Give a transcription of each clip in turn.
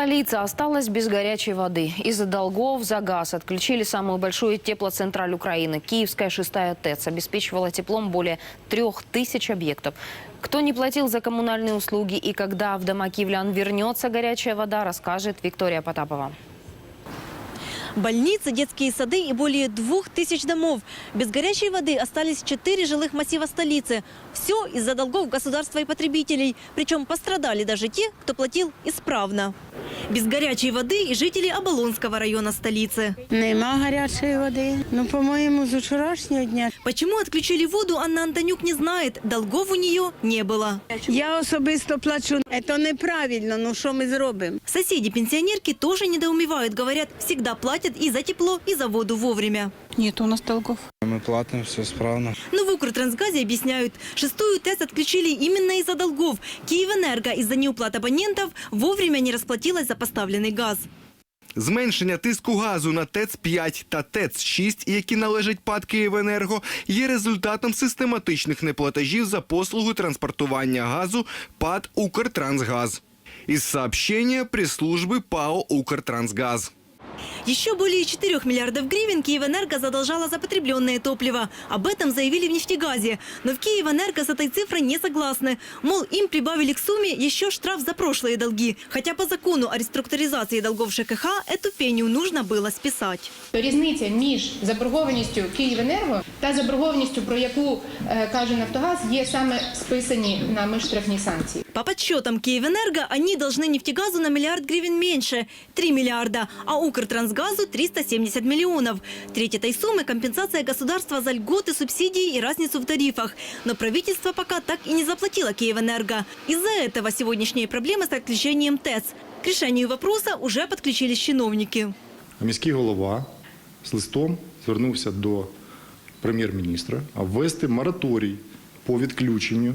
Столица осталась без горячей воды. Из-за долгов за газ отключили самую большую теплоцентраль Украины. Киевская шестая ТЭЦ обеспечивала теплом более трех тысяч объектов. Кто не платил за коммунальные услуги и когда в дома киевлян вернется горячая вода, расскажет Виктория Потапова. Больницы, детские сады и более двух тысяч домов. Без горячей воды остались четыре жилых массива столицы. Все из-за долгов государства и потребителей. Причем пострадали даже те, кто платил исправно. Без горячей воды и жители Оболонского района столицы. Нема гарячої води. Ну, по-моєму, з вчорашнього дня. Почему отключили воду, Анна Антонюк не знает. Долгов у нее не было. Я особисто плачу. Це неправильно, ну що ми зробимо? Соседи-пенсионерки тоже недоумевают. Говорят, всегда платят и за тепло, и за воду вовремя. Нет у нас долгов. Мы платим, все справно. Но в Укртрансгазе объясняют, шестую ТЭС отключили именно из-за долгов. Киевэнерго из-за неуплат абонентов вовремя не расплатилась за поставленный газ. Зменшення тиску газу на ТЕЦ-5 та ТЕЦ-6, які належать ПАД «Київенерго», є результатом систематичних неплатежів за послугу транспортування газу ПАД «Укртрансгаз». Из сообщения пресс-службы ПАО «Укртрансгаз». Еще более 4 миллиардов гривен Киевэнерго задолжала за потребленное топливо. Об этом заявили в нефтегазе. Но в Киевэнерго с этой цифрой не согласны. Мол, им прибавили к сумме еще штраф за прошлые долги. Хотя по закону о реструктуризации долгов ЖКХ эту пеню нужно было списать. То різниця між заборгованістю Київенерго та заборгованістю, про яку е, каже Нафтогаз, є саме списані нами штрафні санкції. По подсчетам Киевэнерго, они должны нефтегазу на миллиард гривен меньше – 3 миллиарда, а Укртрансгазу – 370 миллионов. Треть этой суммы – компенсация государства за льготы, субсидии и разницу в тарифах. Но правительство пока так и не заплатило Киевэнерго. Из-за этого сегодняшние проблемы с отключением ТЭЦ. К решению вопроса уже подключились чиновники. Міський голова з листом звернувся до прем'єр-міністра ввести мораторій по відключенню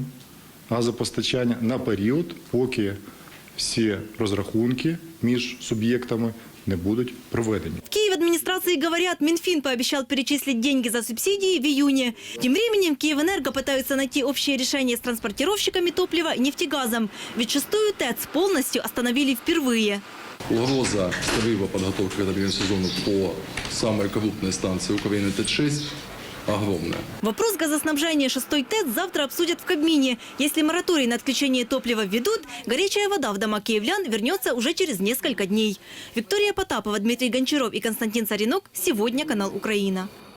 газопостачання на період, поки всі розрахунки між суб'єктами не будуть проведені. В Киеве администрации говорят, Минфин пообещал перечислить деньги за субсидии в июне. Тем временем Киевэнерго пытаются найти общее решение с транспортировщиками топлива и нефтегазом. Ведь шестую ТЭЦ полностью остановили впервые. Угроза срыва подготовки к отопительному сезону по самой крупной станции Украины ТЭЦ-6 огромная. Вопрос газоснабжения шестой ТЭЦ завтра обсудят в Кабмине. Если мораторий на отключение топлива введут, горячая вода в дома киевлян вернется уже через несколько дней. Виктория Потапова, Дмитрий Гончаров и Константин Царинок. Сегодня канал «Украина».